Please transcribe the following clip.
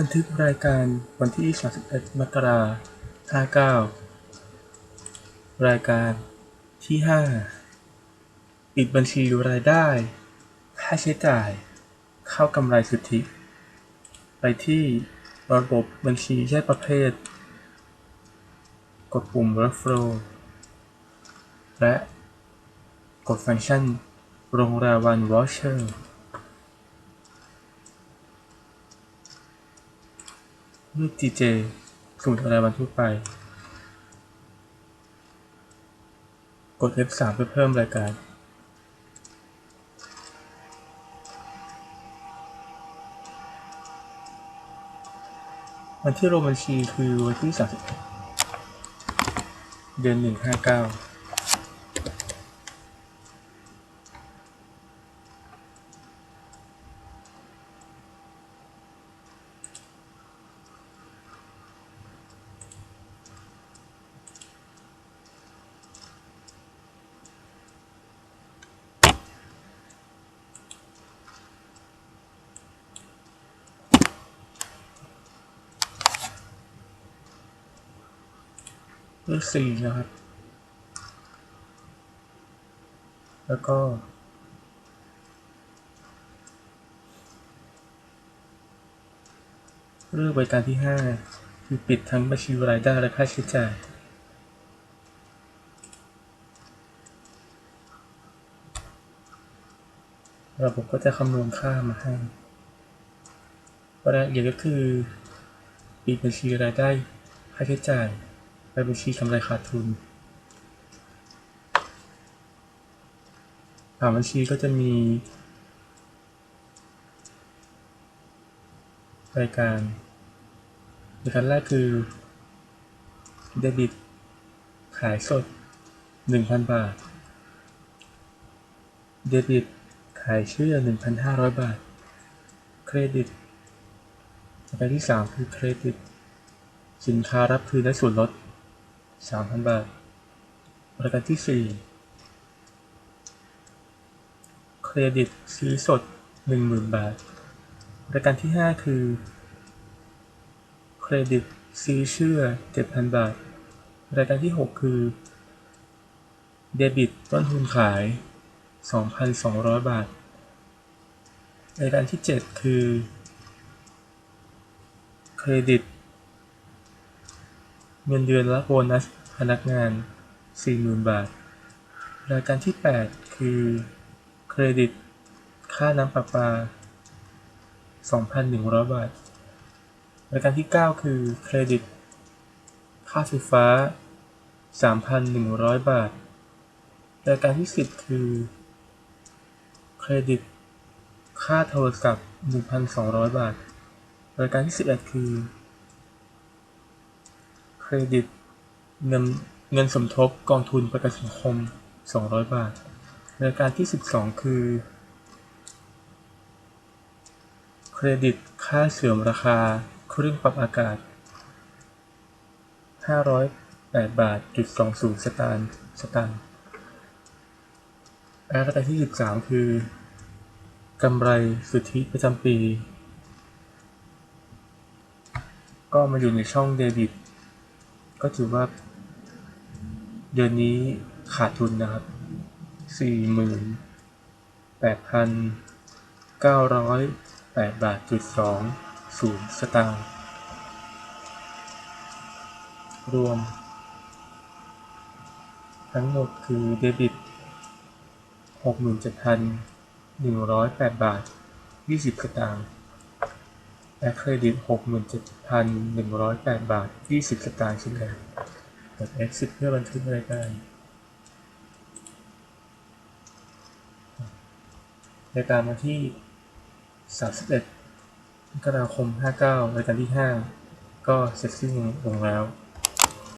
บันทึกรายการวันที่ 31 มกราคม59 รายการที่ 5 ปิดบัญชีรายได้ ค่าใช้จ่าย เข้ากำไรสุทธิ ไปที่ระบบบัญชีแยกประเภท กดปุ่ม Workflow และกดฟังก์ชันโรงแรมวัน Voucher เลือก TJ สูตรอะไรวันทั่วไป กด F3 เพื่อเพิ่มรายการ วันที่ลงบัญชีคือวันที่31เดือน159 เลขสี่นะครับ แล้วก็ เลือกบริการที่ห้าคือปิดทั้งบัญชีรายได้และค่าใช้จ่ายระบบก็จะคำนวณค่ามาให้ประเอียดก็คือปิดบัญชีรายได้ค่าใช้จ่าย ไปบัญชีกำไรขาดทุนผ่านบัญชีก็จะมีรายการรายการแรกคือเดบิตขายสด 1,000 บาท เดบิตขายเชื่อ 1,500 บาท เครดิตรายการที่ 3 คือเครดิต สินค้ารับคืนและส่วนลด 3,000บาทรายการที่4เครดิตซื้อสด10,000บาทรายการที่5คือ เครดิตซื้อเชื่อ7,000บาทรายการที่6คือ เดบิตต้นทุนขาย 2,200 บาท รายการที่ 7 คือ เครดิต เงินเดือนและโบนัสพนักงาน 40,000 บาท รายการที่ 8 คือ เครดิต ค่าน้ำประปา 2,100 บาท รายการที่ 9 คือ เครดิต ค่าไฟฟ้า 3,100 บาท รายการที่ 10 คือ เครดิต ค่าโทรศัพท์ 1,200 บาท รายการที่ 11 คือ เครดิตเงินเงินสมทบกองทุนประกันสังคม 200 บาทรายการที่ 12 คือ เครดิตค่าเสื่อมราคาเครื่องปรับอากาศ 508 บาทจุด20 สตางค์สตางค์และรายการที่ 13 คือกำไรสุทธิประจำปี ก็มาอยู่ในช่องเดบิต ก็ถือว่า เดือนนี้ขาดทุนนะครับ 48,908 บาทจุด20สตางค์รวม ทั้งหมดคือเดบิต 67,108 บาท 20สตางค์ และเครดิต 67,108 บาท 20 สตางค์ชิ้นแรกกด exit เพื่อบันทึกรายการรายการมาที่ 31มกราคม 59 รายการที่ 5 ก็เสร็จสิ้นลงแล้ว